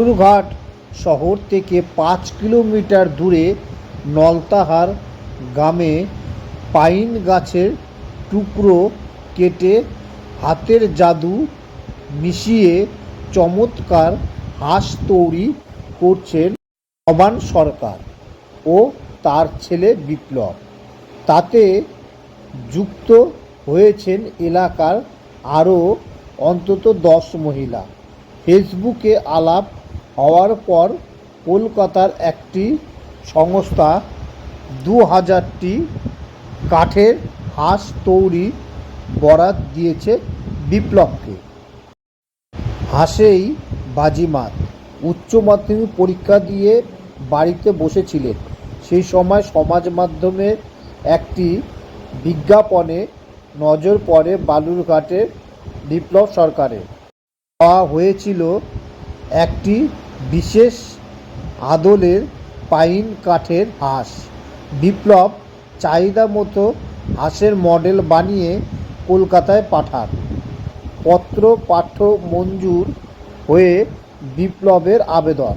বালুরঘাট শহর থেকে পাঁচ কিলোমিটার দূরে নলতাহার গ্রামে পাইন গাছের টুকরো কেটে হাতের জাদু মিশিয়ে চমৎকার হাঁস তৈরি করছেন নবান সরকার ও তার ছেলে বিপ্লব। তাতে যুক্ত হয়েছেন এলাকার আরও অন্তত দশ মহিলা। ফেসবুকে আলাপ হওয়ার পর কলকাতার একটি সংস্থা দু হাজারটি কাঠের হাঁস তৈরি বরাত দিয়েছে বিপ্লবকে। হাসেই বাজিমাত। উচ্চ মাধ্যমিক পরীক্ষা দিয়ে বাড়িতে বসেছিলেন। সেই সময় সমাজ মাধ্যমের একটি বিজ্ঞাপনে নজর পড়ে বালুরঘাটের বিপ্লব সরকারের। পাওয়া হয়েছিল একটি বিশেষ আদলের পাইন কাঠের হাঁস। বিপ্লব চাহিদা মতো হাঁসের মডেল বানিয়ে কলকাতায় পাঠান। পত্র পাঠ্য মঞ্জুর হয়ে বিপ্লবের আবেদন।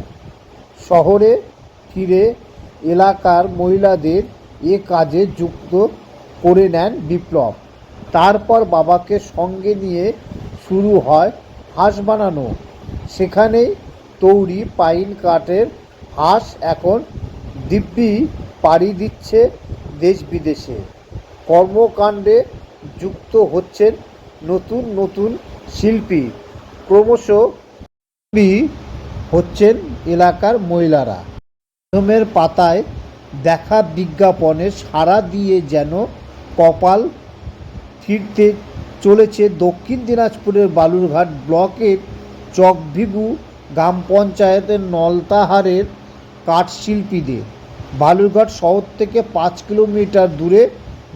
শহরে ফিরে এলাকার মহিলাদের এ কাজে যুক্ত করে নেন বিপ্লব। তারপর বাবাকে সঙ্গে নিয়ে শুরু হয় হাঁস বানানো। সেখানেই তৈরি পাইন কাঠের হাঁস এখন দিব্যি পাড়ি দিচ্ছে দেশ বিদেশে। কর্মকাণ্ডে যুক্ত হচ্ছেন নতুন নতুন শিল্পী। ক্রমশ হচ্ছেন এলাকার মহিলারা। নিয়মের পাতায় দেখা বিজ্ঞাপনে সাড়া দিয়ে যেন কপাল ফিরতে চলেছে দক্ষিণ দিনাজপুরের বালুরঘাট ব্লকের চকভিগু গ্রাম পঞ্চায়েতের নলতাহারের কাঠশিল্পীদের। বালুরঘাট শহর থেকে পাঁচ কিলোমিটার দূরে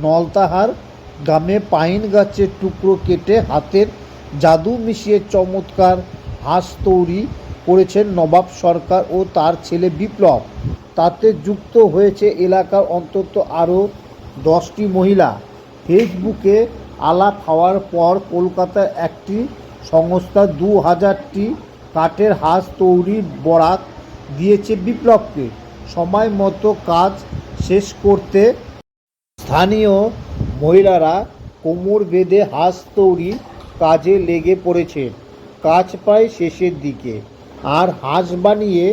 নলতাহার গ্রামে পাইন গাছের টুকরো কেটে হাতের জাদু মিশিয়ে চমৎকার হাঁস তৈরি করেছেন নবাব সরকার ও তার ছেলে বিপ্লব। তাতে যুক্ত হয়েছে এলাকার অন্তত আরও দশটি মহিলা। ফেসবুকে আলাপ হওয়ার পর কলকাতার একটি সংস্থা দু হাজারটি কাঠের হাঁস তৈরির বরাত দিয়েছে বিপ্লবকে। সময় মতো কাজ শেষ করতে স্থানীয় মহিলারা কোমর বেঁধে হাঁস তৈরি কাজে লেগে পড়েছেন কাজ প্রায় শেষের দিকে। আর হাঁস বানিয়ে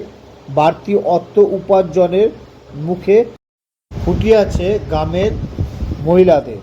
বাড়তি অর্থ উপার্জনের মুখে ফুটিয়াছে গ্রামের মহিলাদের।